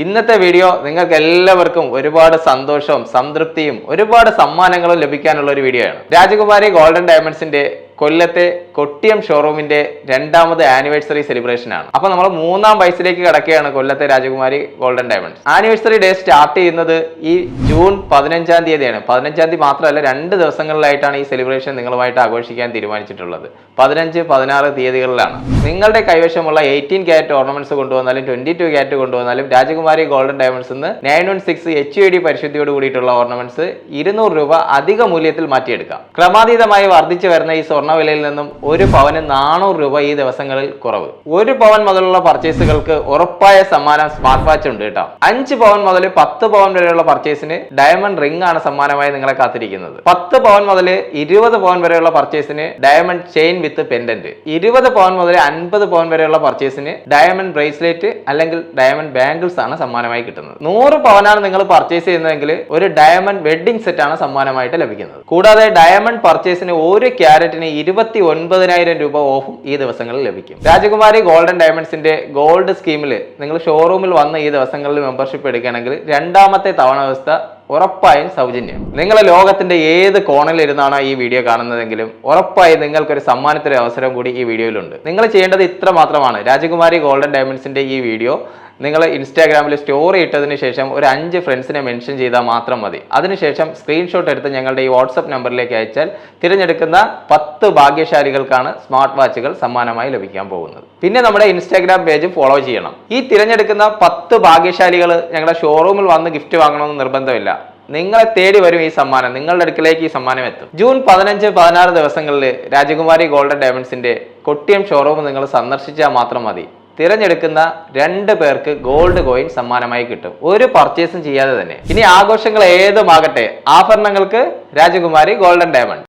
ഇന്നത്തെ വീഡിയോ നിങ്ങൾക്ക് എല്ലാവർക്കും ഒരുപാട് സന്തോഷവും സംതൃപ്തിയും ഒരുപാട് സമ്മാനങ്ങളും ലഭിക്കാനുള്ള ഒരു വീഡിയോ ആണ് രാജകുമാരി ഗോൾഡൻ ഡയമണ്ട്സിന്റെ കൊല്ലത്തെ കൊട്ടിയം ഷോറൂമിന്റെ രണ്ടാമത് ആനിവേഴ്സറി സെലിബ്രേഷൻ ആണ്. അപ്പൊ നമ്മൾ മൂന്നാം വയസ്സിലേക്ക് കിടക്കുകയാണ് കൊല്ലത്തെ Rajakumari Golden Diamonds anniversary day start ചെയ്യുന്നത് ഈ ജൂൺ പതിനഞ്ചാം തീയതിയാണ്. പതിനഞ്ചാം തീയതി മാത്രമല്ല രണ്ട് ദിവസങ്ങളിലായിട്ടാണ് ഈ സെലിബ്രേഷൻ നിങ്ങളുമായിട്ട് ആഘോഷിക്കാൻ തീരുമാനിച്ചിട്ടുള്ളത്. പതിനഞ്ച് പതിനാറ് തീയതികളിലാണ്. നിങ്ങളുടെ കൈവശമുള്ള എയ്റ്റീൻ ക്യാരറ്റ് ഓർണമെന്റ്സ് കൊണ്ടുവന്നാലും ട്വന്റി ടു ക്യാരറ്റ് കൊണ്ടുവന്നാലും രാജകുമാരി ഗോൾഡൻ ഡയമണ്ട്സ് നിന്ന് nine one six H I D പരിശുദ്ധിയോട് കൂടിയിട്ടുള്ള ഓർണമെന്റ്സ് ഇരുന്നൂറ് രൂപ അധിക മൂല്യത്തിൽ മാറ്റിയെടുക്കാം. ക്രമാതീതമായി വർദ്ധിച്ചു വരുന്ന ഈ സ്വർണ വിലയിൽ നിന്നും ഒരു പവന് നാനൂറ് രൂപ ഈ ദിവസങ്ങളിൽ കുറവ്. ഒരു പവൻ മുതലുള്ള പർച്ചേസുകൾക്ക് ഉറപ്പായ സമ്മാനം സ്മാർട്ട് വാച്ച് ഉണ്ട് കേട്ടോ. അഞ്ച് പവൻ മുതൽ പത്ത് പവൻ വരെയുള്ള പർച്ചേസിന് ഡയമണ്ട് റിംഗ് ആണ് സമ്മാനമായി നിങ്ങളെ കാത്തിരിക്കുന്നത്. പത്ത് പവൻ മുതൽ ഇരുപത് പവൻ വരെയുള്ള പർച്ചേസിന് ഡയമണ്ട് ചെയിൻ വിത്ത് പെൻഡന്റ്. ഇരുപത് പവൻ മുതൽ അൻപത് പവൻ വരെയുള്ള പർച്ചേസിന് ഡയമണ്ട് ബ്രേസ്ലെറ്റ് അല്ലെങ്കിൽ ഡയമണ്ട് ബാംഗിൾസ് ആണ് സമ്മാനമായി കിട്ടുന്നത്. നൂറ് പവനാണ് നിങ്ങൾ പർച്ചേസ് ചെയ്യുന്നതെങ്കിൽ ഒരു ഡയമണ്ട് വെഡിങ് സെറ്റ് ആണ് സമ്മാനമായിട്ട് ലഭിക്കുന്നത്. കൂടാതെ ഡയമണ്ട് പർച്ചേസിന് ഒരു ക്യാരറ്റിന് ഇരുപത്തി ഒൻപതിനായിരം രൂപ ഓഫും ഈ ദിവസങ്ങളിൽ ലഭിക്കും. രാജകുമാരി ഗോൾഡൻ ഡയമണ്ട്സിന്റെ ഗോൾഡ് സ്കീമിൽ നിങ്ങൾ ഷോറൂമിൽ വന്ന് ഈ ദിവസങ്ങളിൽ മെമ്പർഷിപ്പ് എടുക്കുകയാണെങ്കിൽ രണ്ടാമത്തെ തവണ വ്യവസ്ഥ ഉറപ്പായും സൗജന്യം. നിങ്ങൾ ലോകത്തിന്റെ ഏത് കോണിലിരുന്നാണോ ഈ വീഡിയോ കാണുന്നതെങ്കിലും ഉറപ്പായും നിങ്ങൾക്കൊരു സമ്മാനത്തിന് അവസരം കൂടി ഈ വീഡിയോയിലുണ്ട് നിങ്ങൾ ചെയ്യേണ്ടത് ഇത്ര മാത്രമാണ് രാജകുമാരി ഗോൾഡൻ ഡയമണ്ട്സിന്റെ ഈ വീഡിയോ നിങ്ങൾ ഇൻസ്റ്റാഗ്രാമിൽ സ്റ്റോറി ഇട്ടതിന് ശേഷം ഒരു അഞ്ച് ഫ്രണ്ട്സിനെ മെൻഷൻ ചെയ്താൽ മാത്രം മതി. അതിനുശേഷം സ്ക്രീൻഷോട്ട് എടുത്ത് ഞങ്ങളുടെ ഈ വാട്സപ്പ് നമ്പറിലേക്ക് അയച്ചാൽ തിരഞ്ഞെടുക്കുന്ന പത്ത് ഭാഗ്യശാലികൾക്കാണ് സ്മാർട്ട് വാച്ചുകൾ സമ്മാനമായി ലഭിക്കാൻ പോകുന്നത്. പിന്നെ നമ്മുടെ ഇൻസ്റ്റാഗ്രാം പേജ് ഫോളോ ചെയ്യണം. ഈ തിരഞ്ഞെടുക്കുന്ന പത്ത് ഭാഗ്യശാലികൾ ഞങ്ങളുടെ ഷോറൂമിൽ വന്ന് ഗിഫ്റ്റ് വാങ്ങണമെന്ന് നിർബന്ധമില്ല. നിങ്ങളെ തേടി വരും ഈ സമ്മാനം. നിങ്ങളുടെ അടുക്കിലേക്ക് ഈ സമ്മാനം എത്തും. ജൂൺ പതിനഞ്ച് പതിനാറ് ദിവസങ്ങളിൽ രാജകുമാരി ഗോൾഡൻ ഡയമണ്ട്സിന്റെ കൊട്ടിയം ഷോറൂം നിങ്ങൾ സന്ദർശിച്ചാൽ മാത്രം മതി. തിരഞ്ഞെടുക്കുന്ന രണ്ട് പേർക്ക് ഗോൾഡ് കോയിൻ സമ്മാനമായി കിട്ടും. ഒരു പർച്ചേസും ചെയ്യാതെ തന്നെ. ഇനി ആഘോഷങ്ങൾ ഏതുമാകട്ടെ? ആഭരണങ്ങൾക്ക് രാജകുമാരി ഗോൾഡൻ ഡയമണ്ട്